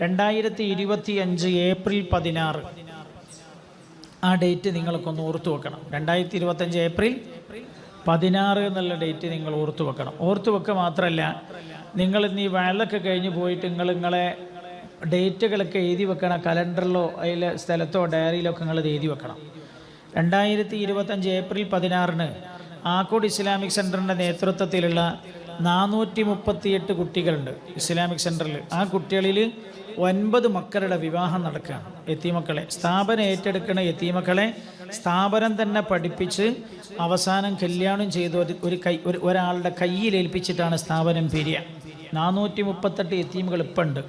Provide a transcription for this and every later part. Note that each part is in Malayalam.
രണ്ടായിരത്തി ഇരുപത്തി അഞ്ച് ഏപ്രിൽ പതിനാറ്. ആ ഡേറ്റ് നിങ്ങൾക്കൊന്ന് ഓർത്തു വെക്കണം. രണ്ടായിരത്തി ഇരുപത്തഞ്ച് ഏപ്രിൽ പതിനാറ് എന്നുള്ള ഡേറ്റ് നിങ്ങൾ ഓർത്തു വെക്കണം. ഓർത്തു വെക്കുക മാത്രമല്ല നിങ്ങൾ ഇന്ന് ഈ വയലൊക്കെ കഴിഞ്ഞ് പോയിട്ട് നിങ്ങൾ നിങ്ങളെ ഡേറ്റുകളൊക്കെ എഴുതി വെക്കണം കലണ്ടറിലോ അതിലെ സ്ഥലത്തോ ഡയറിയിലോ ഒക്കെ നിങ്ങൾ എഴുതി വെക്കണം. രണ്ടായിരത്തി ഇരുപത്തഞ്ച് ഏപ്രിൽ പതിനാറിന് ആക്കോട് ഇസ്ലാമിക് സെന്ററിന്റെ നേതൃത്വത്തിലുള്ള നാനൂറ്റി മുപ്പത്തിയെട്ട് കുട്ടികളുണ്ട് ഇസ്ലാമിക് സെന്ററിൽ. ആ കുട്ടികളിൽ ഒൻപത് മക്കളുടെ വിവാഹം നടക്കുകയാണ്. എത്തീമക്കളെ സ്ഥാപനം ഏറ്റെടുക്കുന്ന എത്തീമക്കളെ സ്ഥാപനം തന്നെ പഠിപ്പിച്ച് അവസാനം കല്യാണം ചെയ്ത് ഒരു- കൈ ഒരു ഒരാളുടെ കയ്യിൽ ഏൽപ്പിച്ചിട്ടാണ് സ്ഥാപനം പിരിയ നാനൂറ്റി മുപ്പത്തെട്ട് എത്തീമുകൾ ഇപ്പം ഉണ്ട്.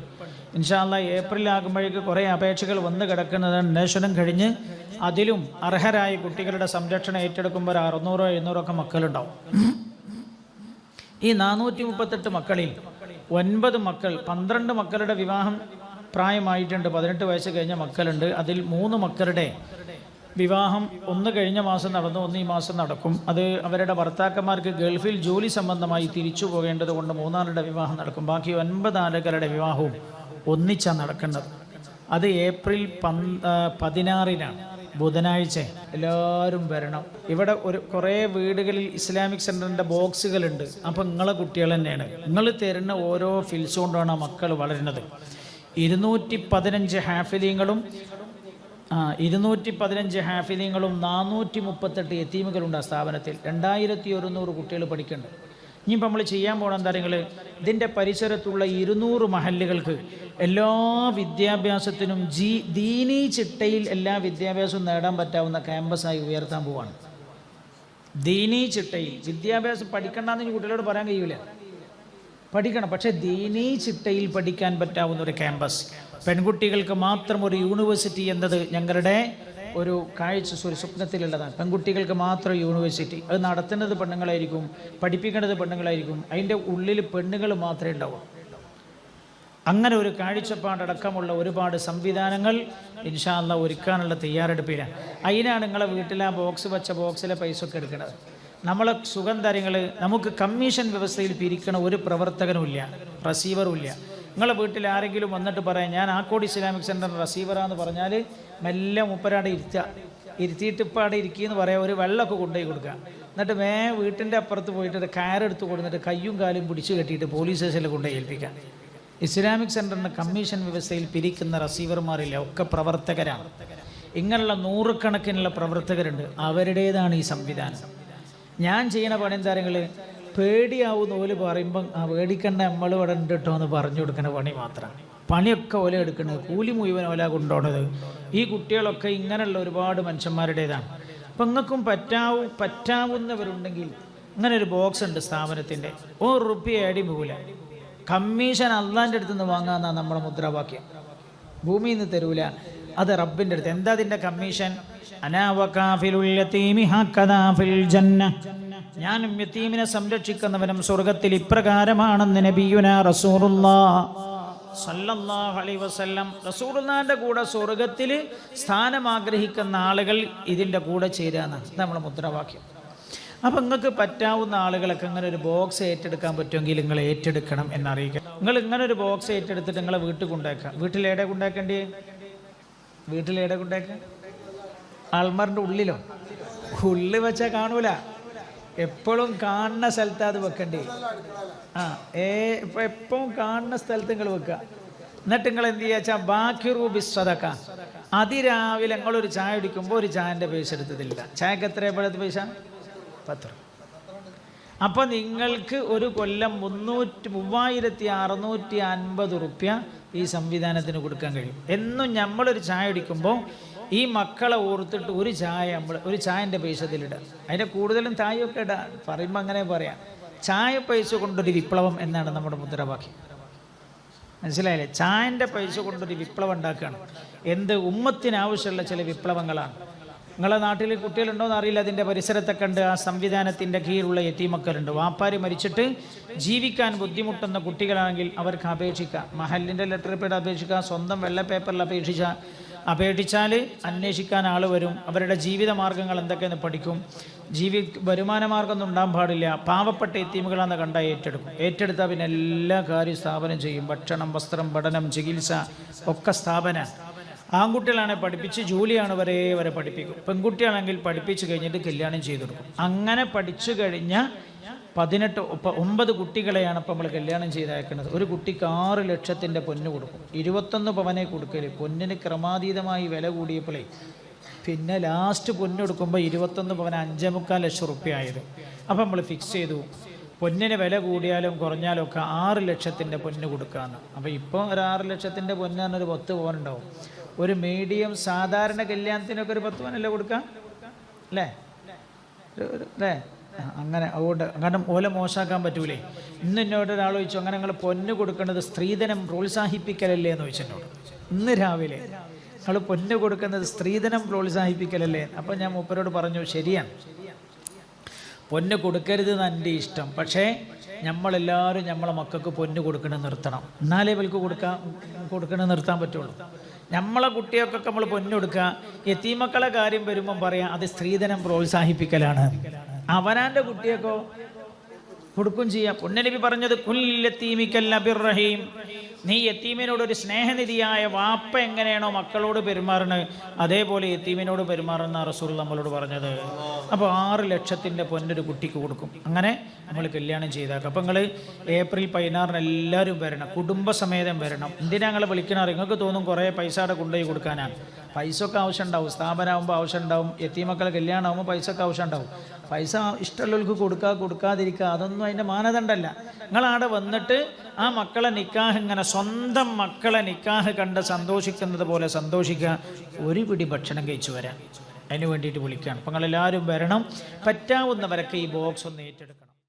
ഇൻഷാല്ല ഏപ്രിൽ ആകുമ്പോഴേക്ക് കുറേ അപേക്ഷകൾ വന്ന് കിടക്കുന്നത് അന്വേഷണം കഴിഞ്ഞ് അതിലും അർഹരായ കുട്ടികളുടെ സംരക്ഷണം ഏറ്റെടുക്കുമ്പോൾ ഒരു അറുന്നൂറോ എഴുന്നൂറോ ഒക്കെ മക്കളുണ്ടാവും. ഈ നാനൂറ്റി മുപ്പത്തെട്ട് മക്കളിൽ ഒൻപത് മക്കൾ പന്ത്രണ്ട് മക്കളുടെ വിവാഹം പ്രായമായിട്ടുണ്ട്. പതിനെട്ട് വയസ്സ് കഴിഞ്ഞ മക്കളുണ്ട്. അതിൽ മൂന്ന് മക്കളുടെ വിവാഹം ഒന്ന് കഴിഞ്ഞ മാസം നടന്നു ഒന്ന് ഈ മാസം നടക്കും. അത് അവരുടെ ഭർത്താക്കന്മാർക്ക് ഗൾഫിൽ ജോലി സംബന്ധമായി തിരിച്ചു പോകേണ്ടത് കൊണ്ട് മൂന്നാളുടെ വിവാഹം നടക്കും. ബാക്കി ഒൻപത് ആളുകളുടെ വിവാഹവും ഒന്നിച്ചാണ് നടക്കുന്നത് അത് ഏപ്രിൽ പതിനാറിനാണ്. ബുധനാഴ്ച. എല്ലാവരും വരണം. ഇവിടെ ഒരു കുറേ വീടുകളിൽ ഇസ്ലാമിക് സെന്ററിന്റെ ബോക്സുകളുണ്ട്. അപ്പോൾ നിങ്ങളെ കുട്ടികൾ തന്നെയാണ്. നിങ്ങൾ തരുന്ന ഓരോ ഫിൽസ് കൊണ്ടാണ് ആ മക്കൾ വളരുന്നത്. ഇരുന്നൂറ്റി പതിനഞ്ച് ഹാഫിലിങ്ങളും ഇരുന്നൂറ്റി പതിനഞ്ച് ഹാഫിലിങ്ങളും നാനൂറ്റി മുപ്പത്തെട്ട് എത്തീമുകളുണ്ട് ആ സ്ഥാപനത്തിൽ. രണ്ടായിരത്തി ഒരുന്നൂറ് കുട്ടികൾ പഠിക്കുന്നുണ്ട്. ഇനിയിപ്പോൾ നമ്മൾ ചെയ്യാൻ പോകണം എന്താ നിങ്ങൾ ഇതിന്റെ പരിസരത്തുള്ള ഇരുന്നൂറ് മഹല്ലുകൾക്ക് എല്ലാ വിദ്യാഭ്യാസത്തിനും ജി ദീനി ചിട്ടയിൽ എല്ലാ വിദ്യാഭ്യാസവും നേടാൻ പറ്റാവുന്ന ക്യാമ്പസായി ഉയർത്താൻ പോവാണ്. ദീനി ചിട്ടയിൽ. വിദ്യാഭ്യാസം പഠിക്കണ്ടെന്ന് കുട്ടികളോട് പറയാൻ കഴിയൂല. പഠിക്കണം. പക്ഷേ ദീനി ചിട്ടയിൽ പഠിക്കാൻ പറ്റാവുന്ന ഒരു ക്യാമ്പസ്. പെൺകുട്ടികൾക്ക് മാത്രം ഒരു യൂണിവേഴ്സിറ്റി എന്നത് ഞങ്ങളുടെ ഒരു കാഴ്ച ഒരു സ്വപ്നത്തിലുള്ളതാണ്. പെൺകുട്ടികൾക്ക് മാത്രം യൂണിവേഴ്സിറ്റി. അത് നടത്തുന്നത് പെണ്ണുങ്ങളായിരിക്കും പഠിപ്പിക്കേണ്ടത് പെണ്ണുങ്ങളായിരിക്കും. അതിന്റെ ഉള്ളിൽ പെണ്ണുങ്ങൾ മാത്രമേ ഉണ്ടാവൂ അങ്ങനെ ഒരു കാഴ്ചപ്പാടടക്കമുള്ള ഒരുപാട് സംവിധാനങ്ങൾ ഇൻഷാല്ല ഒരുക്കാനുള്ള തയ്യാറെടുപ്പിലാണ്. അതിനാണ് നിങ്ങളെ വീട്ടിൽ ആ ബോക്സ് വെച്ച ബോക്സിലെ പൈസ ഒക്കെ എടുക്കുന്നത്. നമ്മളെ സുഖം കാര്യങ്ങൾ നമുക്ക് കമ്മീഷൻ വ്യവസ്ഥയിൽ പിരിക്കണ ഒരു പ്രവർത്തകനുമില്ല റസീവറും ഇല്ല നിങ്ങളെ വീട്ടിൽ ആരെങ്കിലും വന്നിട്ട് പറയാം ഞാൻ ആക്കോട് ഇസ്ലാമിക് സെന്ററിന്റെ റസീവറാന്ന് പറഞ്ഞാൽ മെല്ലെ മുപ്പരാടെ ഇരുത്തുക. ഇരുത്തിയിട്ട് ഇപ്പം അവിടെ ഇരിക്കുകയെന്ന് പറയാം ഒരു വെള്ളമൊക്കെ കൊണ്ടുപോയി കൊടുക്കുക. എന്നിട്ട് മേ വീട്ടിന്റെ അപ്പുറത്ത് പോയിട്ട് കയറെടുത്ത് കൊടുത്തിട്ട് കയ്യും കാലും പിടിച്ചു കെട്ടിയിട്ട് പോലീസ് സ്റ്റേഷനിൽ കൊണ്ടുപോയി ഏൽപ്പിക്കുക. ഇസ്ലാമിക് സെന്ററിന്റെ കമ്മീഷൻ വ്യവസ്ഥയിൽ പിരിക്കുന്ന റസീവർമാരില്ല ഒക്കെ പ്രവർത്തകരാണ്. ഇങ്ങനെയുള്ള നൂറുകണക്കിനുള്ള പ്രവർത്തകരുണ്ട് അവരുടേതാണ് ഈ സംവിധാനം. ഞാൻ ചെയ്യുന്ന പണി എന്താരങ്ങൾ പേടിയാവുന്ന ഓൽ പറയുമ്പം ആ പേടിക്കണ്ട നമ്മൾ ഇവിടെ ഉണ്ട് കേട്ടോ എന്ന് പറഞ്ഞു കൊടുക്കുന്ന പണി മാത്രമാണ് പണിയൊക്കെ ഓല എടുക്കുന്നത് കൂലി മുഴുവൻ ഓല കൊണ്ടുപോണത് ഈ കുട്ടികളൊക്കെ ഇങ്ങനെയുള്ള ഒരുപാട് മനുഷ്യന്മാരുടേതാണ്. അപ്പം നിങ്ങൾക്കും പറ്റാവും പറ്റാവുന്നവരുണ്ടെങ്കിൽ ഇങ്ങനെ ഒരു ബോക്സ് ഉണ്ട് സ്ഥാപനത്തിന്റെ. ഒരു റുപ്യ അടി പോകില്ല കമ്മീഷൻ അള്ളാന്റെ അടുത്ത് നിന്ന് വാങ്ങാമെന്നാണ് നമ്മുടെ മുദ്രാവാക്യം. ഭൂമിയിൽ നിന്ന് തരൂല. അത് റബ്ബിന്റെ അടുത്ത്. എന്താ അതിന്റെ കമ്മീഷൻ? അനാവകാഫിലുൽ യതീമി ഹക്കദാ ഫിൽ ജന്ന. ഞാനും യത്തീമിനെ സംരക്ഷിക്കുന്നവനും സ്വർഗത്തിൽ ഇപ്രകാരമാണെന്ന് നബിയുന റസൂറുല്ലാ സല്ലല്ലാഹു അലൈഹി വസല്ലം. കൂടെ സ്വർഗത്തിൽ സ്ഥാനം ആഗ്രഹിക്കുന്ന ആളുകൾ ഇതിന്റെ കൂടെ ചേരാന്നാണ് നമ്മുടെ മുദ്രാവാക്യം. അപ്പം നിങ്ങൾക്ക് പറ്റാവുന്ന ആളുകളൊക്കെ ഇങ്ങനെ ഒരു ബോക്സ് ഏറ്റെടുക്കാൻ പറ്റുമെങ്കിൽ നിങ്ങൾ ഏറ്റെടുക്കണം എന്നറിയിക്കുക. നിങ്ങൾ ഇങ്ങനെ ഒരു ബോക്സ് ഏറ്റെടുത്തിട്ട് നിങ്ങളെ വീട്ടിൽ കൊണ്ടേക്കാം വീട്ടിലേടെ കൊണ്ടേക്കേണ്ടി വീട്ടിലേടെ കൊണ്ടേക്കാം ആൾമാറിന്റെ ഉള്ളിലോ? ഉള്ളിൽ വെച്ചാൽ കാണൂല. എപ്പോഴും കാണുന്ന സ്ഥലത്ത് അത് വെക്കണ്ടേ? ആ ഏ ഇപ്പം എപ്പോഴും കാണുന്ന സ്ഥലത്ത് നിങ്ങൾ വെക്കുക എന്നിട്ട് നിങ്ങൾ എന്ത് ചെയ്യുക വെച്ചാൽ ബാക്കി റൂബി സ്വതക്ക അതിരാവിലെ നിങ്ങളൊരു ചായ കുടിക്കുമ്പോൾ ഒരു ചായന്റെ പൈസ എടുത്തതില്ല ചായക്ക് എത്ര എപ്പോഴത്തെ പൈസ? പത്ത് രൂപ അപ്പോൾ നിങ്ങൾക്ക് ഒരു കൊല്ലം മുന്നൂറ്റി മൂവായിരത്തി അറുന്നൂറ്റി അൻപത് റുപ്യ ഈ സംവിധാനത്തിന് കൊടുക്കാൻ കഴിയും. എന്നും നമ്മളൊരു ചായ അടിക്കുമ്പോൾ ഈ മക്കളെ ഓർത്തിട്ട് ഒരു ചായ നമ്മൾ ഒരു ചായന്റെ പൈസ ഇതിലിടുക അതിന്റെ കൂടുതലും ചായയൊക്കെ ഇടാം. പറയുമ്പോൾ അങ്ങനെ പറയാം. ചായ പൈസ കൊണ്ടൊരു വിപ്ലവം എന്നാണ് നമ്മുടെ മുദ്രാവാക്യം. മനസ്സിലായില്ലേ? ചായന്റെ പൈസ കൊണ്ടൊരു വിപ്ലവം ഉണ്ടാക്കുകയാണ് എന്ത്? ഉമ്മത്തിനാവശ്യമുള്ള ചില വിപ്ലവങ്ങളാണ്. നിങ്ങളെ നാട്ടിൽ കുട്ടികളുണ്ടോ എന്ന് അറിയില്ല അതിന്റെ പരിസരത്തെ കണ്ട് ആ സംവിധാനത്തിന്റെ കീഴിലുള്ള എത്തിമക്കളുണ്ട്. വാപ്പാര് മരിച്ചിട്ട് ജീവിക്കാൻ ബുദ്ധിമുട്ടുന്ന കുട്ടികളാണെങ്കിൽ അവർക്ക് അപേക്ഷിക്കാം. മഹലിന്റെ ലെറ്റർ പേഡ് അപേക്ഷിക്കാം. സ്വന്തം വെള്ള പേപ്പറിൽ അപേക്ഷിച്ചാൽ അപേക്ഷിച്ചാൽ അന്വേഷിക്കാൻ ആൾ വരും. അവരുടെ ജീവിത മാർഗങ്ങൾ എന്തൊക്കെയെന്ന് പഠിക്കും. ജീവി വരുമാന മാർഗമൊന്നും ഉണ്ടാകാൻ പാടില്ല. പാവപ്പെട്ട എത്തീമുകളാണെന്ന് കണ്ടാൽ ഏറ്റെടുക്കും. ഏറ്റെടുത്താൽ പിന്നെ എല്ലാ കാര്യവും സ്ഥാപനം ചെയ്യും. ഭക്ഷണം വസ്ത്രം പഠനം ചികിത്സ ഒക്കെ സ്ഥാപന ആൺകുട്ടികളാണെങ്കിൽ പഠിപ്പിച്ച് ജോലിയാണ് വരെ വരെ പഠിപ്പിക്കും. പെൺകുട്ടിയാണെങ്കിൽ പഠിപ്പിച്ച് കഴിഞ്ഞിട്ട് കല്യാണം ചെയ്തു കൊടുക്കും. അങ്ങനെ പഠിച്ചു കഴിഞ്ഞ പതിനെട്ട് ഒമ്പത് കുട്ടികളെയാണ് ഇപ്പം നമ്മൾ കല്യാണം ചെയ്തയക്കുന്നത്. ഒരു കുട്ടിക്ക് ആറ് ലക്ഷത്തിന്റെ പൊന്ന് കൊടുക്കും. ഇരുപത്തൊന്ന് പവനെ കൊടുക്കൽ. പൊന്നിന് ക്രമാതീതമായി വില കൂടിയപ്പോഴേ പിന്നെ ലാസ്റ്റ് പൊന്നെടുക്കുമ്പോൾ ഇരുപത്തൊന്ന് പവൻ അഞ്ചേ മുക്കാൽ ലക്ഷം റുപ്യ ആയത് അപ്പം നമ്മൾ ഫിക്സ് ചെയ്തു. പൊന്നിന് വില കൂടിയാലും കുറഞ്ഞാലും ഒക്കെ ആറ് ലക്ഷത്തിന്റെ പൊന്ന് കൊടുക്കാമെന്ന് അപ്പോൾ ഇപ്പോൾ ഒരു ആറ് ലക്ഷത്തിന്റെ പൊന്നാണ് ഒരു പത്ത് പവനുണ്ടാവും ഒരു മീഡിയം സാധാരണ കല്യാണത്തിനൊക്കെ ഒരു പത്ത് പവനല്ലേ കൊടുക്കാം? അല്ലേ? അല്ലേ? അങ്ങനെ അതുകൊണ്ട് കാരണം ഓല മോശമാക്കാൻ പറ്റൂലേ. ഇന്ന് എന്നോട് ഒരാൾ ചോദിച്ചു അങ്ങനെ നിങ്ങൾ പൊന്ന് കൊടുക്കുന്നത് സ്ത്രീധനം പ്രോത്സാഹിപ്പിക്കലല്ലേ? എന്ന് ചോദിച്ചു എന്നോട്. ഇന്ന് രാവിലെ നിങ്ങൾ പൊന്ന് കൊടുക്കുന്നത് സ്ത്രീധനം പ്രോത്സാഹിപ്പിക്കലല്ലേ? അപ്പം ഞാൻ മൂപ്പരോട് പറഞ്ഞു ശരിയാണ്. പൊന്ന് കൊടുക്കരുത് എന്റെ ഇഷ്ടം. പക്ഷേ നമ്മളെല്ലാവരും നമ്മളെ മക്കൾക്ക് പൊന്ന് കൊടുക്കണം നിർത്തണം. എന്നാലേ ഇവർക്ക് കൊടുക്കാൻ കൊടുക്കണം നിർത്താൻ പറ്റുള്ളൂ. നമ്മളെ കുട്ടികൾക്കൊക്കെ നമ്മൾ പൊന്നെടുക്കുക. എത്തീമക്കളെ കാര്യം വരുമ്പം പറയാം അത് സ്ത്രീധനം പ്രോത്സാഹിപ്പിക്കലാണ്. അവനാന്റെ കുട്ടിയൊക്കെ കൊടുക്കും ചെയ്യാം. പൊന്നലിപ്പി പറഞ്ഞത് കുല്ലത്തീമിക്കല്ല ബിർറഹീം നീ യത്തീമിനോട് ഒരു സ്നേഹനിധിയായ വാപ്പ എങ്ങനെയാണോ മക്കളോട് പെരുമാറുന്നത് അതേപോലെ യത്തീമിനോട് പെരുമാറുന്ന റസൂൽ നമ്മളോട് പറഞ്ഞത്. അപ്പോൾ ആറ് ലക്ഷത്തിന്റെ പൊന്നൊരു കുട്ടിക്ക് കൊടുക്കും. അങ്ങനെ നമ്മൾ കല്യാണം ചെയ്താക്കും. അപ്പം നിങ്ങൾ ഏപ്രിൽ പതിനാറിന് എല്ലാവരും വരണം കുടുംബസമേതം വരണം. എന്തിനാ ഞങ്ങൾ വിളിക്കണത്? നിങ്ങൾക്ക് തോന്നും കുറേ പൈസ അവിടെ കൊണ്ടുപോയി കൊടുക്കാനാണ് പൈസ ഒക്കെ ആവശ്യം ഉണ്ടാവും സ്ഥാപനമാകുമ്പോൾ ആവശ്യം ഉണ്ടാവും എത്തിമക്കളെ കല്യാണം ആവുമ്പോൾ പൈസ ഒക്കെ ആവശ്യം ഉണ്ടാവും പൈസ ഇഷ്ടമുള്ളവർക്ക് കൊടുക്കുക കൊടുക്കാതിരിക്കുക അതൊന്നും അതിന്റെ മാനദണ്ഡമല്ല. നിങ്ങളവിടെ വന്നിട്ട് ആ മക്കളെ നിക്കാഹ് ഇങ്ങനെ സ്വന്തം മക്കളെ നിക്കാഹ് കണ്ട് സന്തോഷിക്കുന്നത് പോലെ സന്തോഷിക്കുക. ഒരു പിടി ഭക്ഷണം കഴിച്ചു വരാൻ അതിന് വേണ്ടിയിട്ട് വിളിക്കുകയാണ്. അപ്പം നിങ്ങളെല്ലാവരും വരണം. പറ്റാവുന്നവരൊക്കെ ഈ ബോക്സ് ഒന്ന് ഏറ്റെടുക്കണം.